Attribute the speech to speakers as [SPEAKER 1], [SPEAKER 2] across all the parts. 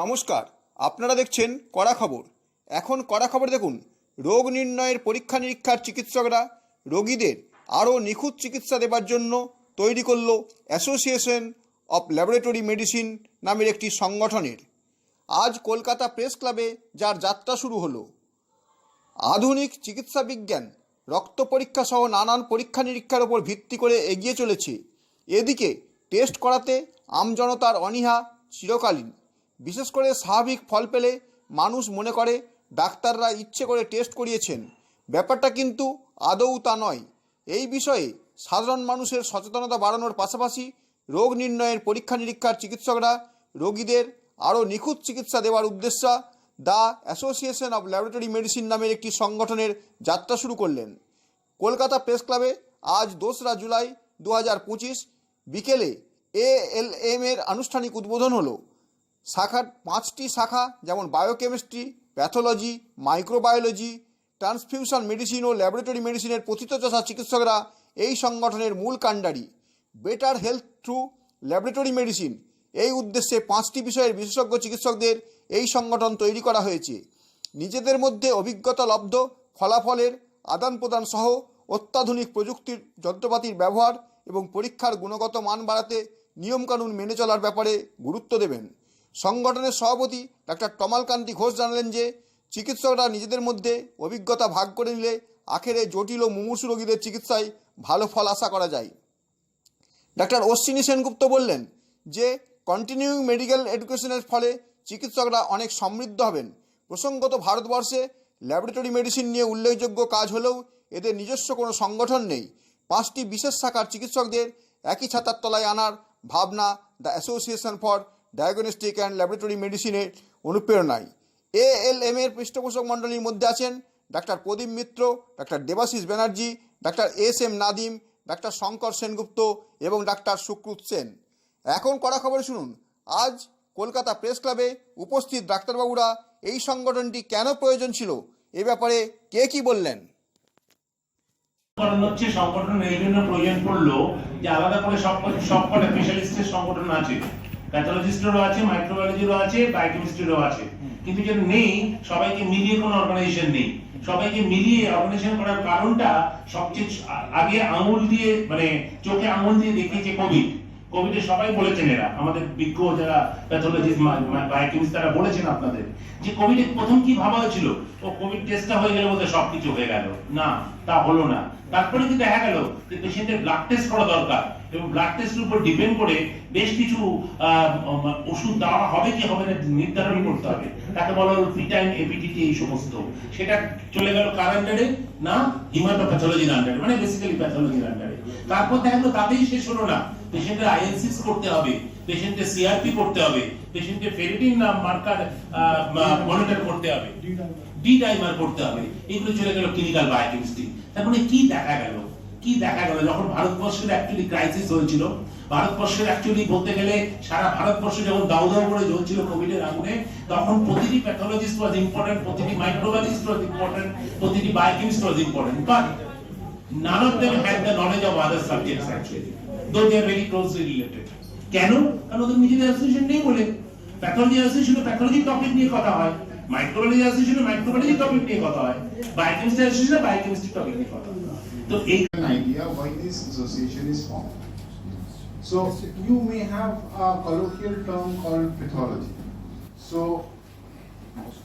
[SPEAKER 1] নমস্কার, আপনারা দেখছেন কড়া খবর। এখন কড়া খবর দেখুন, রোগ নির্ণয়ের পরীক্ষা নিরীক্ষার চিকিৎসকরা রোগীদের আরও নিখুঁত চিকিৎসা দেবার জন্য তৈরি করল অ্যাসোসিয়েশন অফ ল্যাবরেটরি মেডিসিন নামের একটি সংগঠনের। আজ কলকাতা প্রেস ক্লাবে যার যাত্রা শুরু হলো। আধুনিক চিকিৎসা বিজ্ঞান, রক্ত পরীক্ষা সহ নানান পরীক্ষা নিরীক্ষার ওপর ভিত্তি করে এগিয়ে চলেছে। এদিকে টেস্ট করাতে আমজনতার অনীহা চিরকালীন। বিশেষ করে স্বাভাবিক ফল পেলে মানুষ মনে করে, ডাক্তাররা ইচ্ছে করে টেস্ট করিয়েছেন। ব্যাপারটা কিন্তু আদৌ তা নয়। এই বিষয়ে সাধারণ মানুষের সচেতনতা বাড়ানোর পাশাপাশি রোগ নির্ণয়ের পরীক্ষা নিরীক্ষার চিকিৎসকরা রোগীদের আরও নিখুঁত চিকিৎসা দেওয়ার উদ্দেশ্যে the association of laboratory medicine নামের একটি সংগঠনের যাত্রা শুরু করলেন। কলকাতা প্রেস ক্লাবে আজ দোসরা জুলাই দু হাজার পঁচিশ বিকেলে এ এল এম এর আনুষ্ঠানিক উদ্বোধন হলো। শাখার পাঁচটি শাখা, যেমন biochemistry pathology microbiology transfusion medicine ও ল্যাবরেটরি মেডিসিনের প্রথিতযশা চিকিৎসকরা এই সংগঠনের মূল কাণ্ডারি। Better health through laboratory medicine এই উদ্দেশ্যে পাঁচটি বিষয়ের বিশেষজ্ঞ চিকিৎসকদের এই সংগঠন তৈরি করা হয়েছে। নিজেদের মধ্যে অভিজ্ঞতা লব্ধ, ফলাফলের আদান প্রদান সহ অত্যাধুনিক প্রযুক্তির যন্ত্রপাতির ব্যবহার এবং পরীক্ষার গুণগত মান বাড়াতে নিয়মকানুন মেনে চলার ব্যাপারে গুরুত্ব দেবেন। সংগঠনের সভাপতি ডাক্তার তমালকান্তি ঘোষ জানালেন যে, চিকিৎসকরা নিজেদের মধ্যে অভিজ্ঞতা ভাগ করে নিলে আখেরে জটিল ও মুমূর্ষু রোগীদের চিকিৎসায় ভালো ফল আশা করা যায়। ডাক্তার অশ্বিনী সেনগুপ্ত বললেন যে কন্টিনিউইং মেডিকেল এডুকেশনের ফলে চিকিৎসকরা অনেক সমৃদ্ধ হবেন। প্রসঙ্গত ভারতবর্ষে ল্যাবরেটরি মেডিসিন নিয়ে উল্লেখযোগ্য কাজ হলেও এদের নিজস্ব কোনো সংগঠন নেই। পাঁচটি বিশেষ শাখার চিকিৎসকদের একই ছাতার তলায় আনার ভাবনা the association for diagnostic and laboratory মেডিসিনের অনুপ্রেরণায়। এ এল এম এর পৃষ্ঠপোষক মণ্ডলীর মধ্যে আছেন doctor Pradip Mitra, doctor Debashis Banerjee, doctor S M Nadim, doctor Shankar Sengupta এবং ডাক্তার সুক্রুত সেন। এখন কড়া খবর শুনুন। আজ কলকাতা প্রেস ক্লাবে উপস্থিত ডাক্তারবাবুরা এই সংগঠনটি কেন প্রয়োজন ছিল? এ ব্যাপারে কে কি বললেন?
[SPEAKER 2] হচ্ছে সংগঠন এই জন্য প্রয়োজন পড়ল যে আলাদা করে সব সব কটা স্পেশালিস্টের সংগঠন আছে। প্যাথোলজিস্টেরও আছে মাইক্রোবায়োলজিরও আছে বায়োকেমিস্ট্রিরও আছে। কিন্তু যেন নেই সবাইকে মিলিয়ে কোনো অর্গানাইজেশন নেই। সবাইকে মিলিয়ে অর্গানাইজেশন করার কারণটা সবচেয়ে আগে আঙুল দিয়ে মানে চোখে আঙুল দিয়ে দেখিয়েছে কোভিড কোভিডে সবাই বলেছেন এরা। আমাদের বিজ্ঞ যারা প্যাথোলজিস্ট বায়োকেমিস্ট তারা বলেছেন আপনাদের যে কোভিডে প্রথম কি ভাবা হয়েছিল? ও কোভিড টেস্টটা হয়ে গেলে বোধহয় সবকিছু হয়ে গেল। না তা হলো না। তারপরে কি দেখা গেল যে পেশেন্টের ব্লাড টেস্ট করা দরকার। এবং ব্লাড টেস্টের উপর ডিপেন্ড করে বেশ কিছু ওষুধ দেওয়া হবে কি হবে না নির্ধারণ করতে হবে। তাকে বলা হলো ভিটামিন এপিটিটি এই সমস্ত। সেটা চলে গেল কার আন্ডারে না হিমাটোপ্যাথোলজির আন্ডারে মানে বেসিক্যালি প্যাথোলজির আন্ডারে তারপর দেখা গেল তাতেই শেষ হলো না। পেশেন্টের আইএনসিস করতে হবে। পেশেন্টের সিআরপি করতে হবে। পেশেন্টের ফেরিটিন মার্কার মনিটর করতে হবে। ডি টাইমার করতে হবে। এগুলো চলে গেল ক্লিনিক্যাল বায়োকেমিস্ট্রি তার মানে কি দেখা গেল? কি দেখা গেল? যখন ভারতবর্ষের অ্যাকচুয়ালি ক্রাইসিস হয়েছিল, ভারতবর্ষের অ্যাকচুয়ালি বলতে গেলে সারা ভারতবর্ষ যখন দাউ দাউ করে জ্বলছিল কোভিডের আগুনে, তখন প্রতিটি প্যাথোলজিস্ট ওয়াজ ইম্পর্টেন্ট প্রতিটি মাইক্রোবায়োলজিস্ট ওয়াজ ইম্পর্টেন্ট প্রতিটি biochemist was important but none of them had the knowledge of other subjects, actually. Though they are very closely related. কেন? কারণ ওদের নিজেদের অ্যাসোসিয়েশন নেই বলে। প্যাথোলজি অ্যাসোসিয়েশনে প্যাথোলজি টপিক নিয়ে কথা হয়। মাইক্রোবায়োলজি অ্যাসোসিয়েশনে মাইক্রোবায়োলজি টপিক নিয়ে কথা হয়। বায়োকেমিস্ট্রি অ্যাসোসিয়েশনে বায়োকেমিস্ট্রি টপিক নিয়ে কথা হয়। So,
[SPEAKER 3] an idea why this association is formed. So, you may have a colloquial term called pathology. So,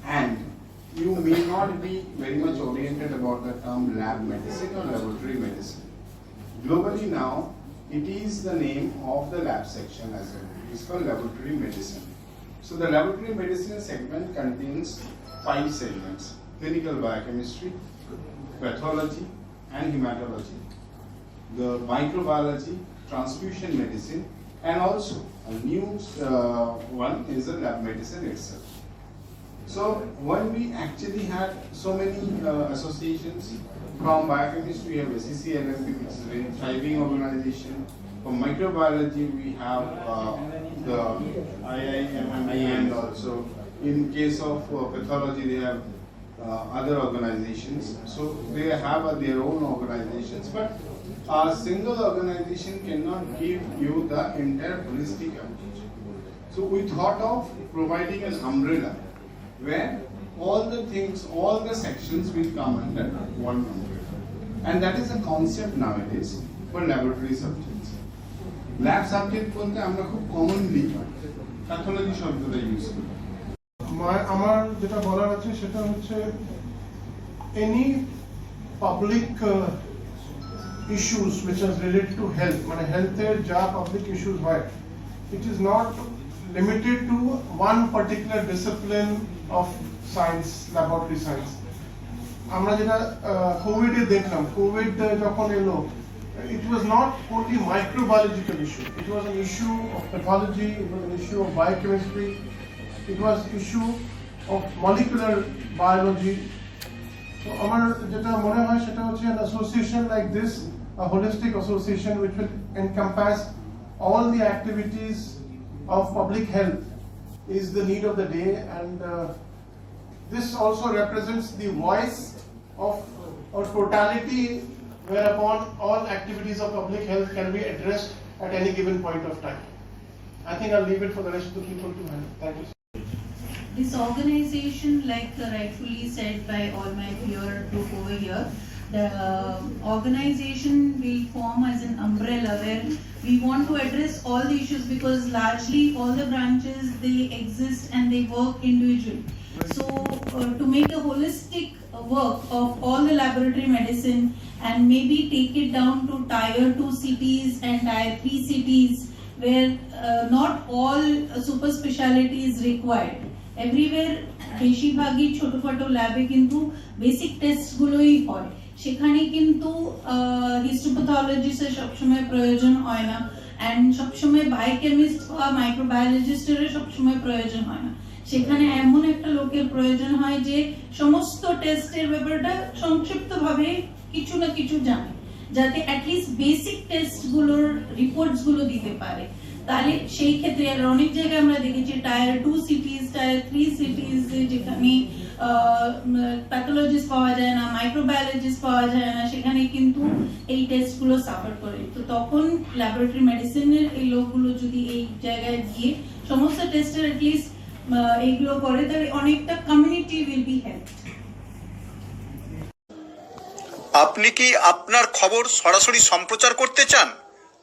[SPEAKER 3] and you may not be very much oriented about the term lab medicine or laboratory medicine. Globally now, it is the name of the lab section as well. It is called laboratory medicine. So the laboratory medicine segment contains five segments, clinical biochemistry, pathology, and hematology, the microbiology, transfusion medicine, and also a new uh, one is the lab medicine itself. So when we actually had so many uh, associations from biochemistry, we have SCCLMP, which is a thriving organization. From microbiology, we have uh, the IIMMI and also in case of uh, pathology, they have other organizations. So they have uh, their own organizations, but a single organization cannot give you the entire holistic approach. So we thought of providing an umbrella where all the things, all the sections will come under one umbrella. And that is a concept nowadays for laboratory subjects. Lab subject বলতে আমরা খুব commonly pathology শব্দটা use করি
[SPEAKER 4] my- আমার যেটা বলার আছে সেটা হচ্ছে any public issues which is related to health মানে হেলথের যা পাবলিক ইস্যুস হয় it is not limited to one particular discipline of science laboratory science আমরা যেটা কোভিড দেখলাম কোভিড যখন এলো it was not only microbiological issue it was an issue of pathology it was an issue of biochemistry it was issue of molecular biology তো আমার যেটা মনে হয় সেটা হচ্ছে an association like this a holistic association which will encompass all the activities of public health is the need of the day and uh, this also represents the voice of or totality whereupon all activities of public health can be addressed at any given point of time. I think I'll leave it for the rest of the people to handle. Thank you.
[SPEAKER 5] This organization, like rightfully said by all my peer group over here, the uh, organization will form as an umbrella where we want to address all the issues because largely all the branches they exist and they work individually. So uh, to make a holistic work of all the laboratory medicine and maybe take it down to tier two cities and tier three cities where uh, not all super speciality is required. Everywhere বেশিরভাগই ছোটখাটো ল্যাবে কিন্তু basic test গুলোই হয়। সেখানে কিন্তু হিস্টোপ্যাথোলজিস্টের সবসময় প্রয়োজন হয় না। অ্যান্ড সবসময় বায়োকেমিস্ট বা মাইক্রোবায়োলজিস্টেরও সবসময় প্রয়োজন হয় না। সেখানে এমন একটা লোকের প্রয়োজন হয় যে, সমস্ত টেস্টের ব্যাপারটা সংক্ষিপ্তভাবে কিছু না কিছু জানে। যাতে অ্যাটলিস্ট বেসিক টেস্টগুলোর রিপোর্টসগুলো দিতে পারে। তাহলে সেই ক্ষেত্রে আর অনেক জায়গায় আমরা দেখেছি tier two cities tier three cities যেখানে প্যাথোলজিস্ট পাওয়া যায় না মাইক্রোবায়োলজিস্ট পাওয়া যায় না, সেখানে কিন্তু এই টেস্টগুলো সাফার করে। তো তখন ল্যাবরেটরি মেডিসিনের এই লোকগুলো যদি এই জায়গায় গিয়ে সমস্ত টেস্টের অ্যাটলিস্ট এইগুলো করে, তাহলে অনেকটা কমিউনিটি উইল বি হেল্প
[SPEAKER 1] আপনি কি আপনার খবর সরাসরি সম্প্রচার করতে চান?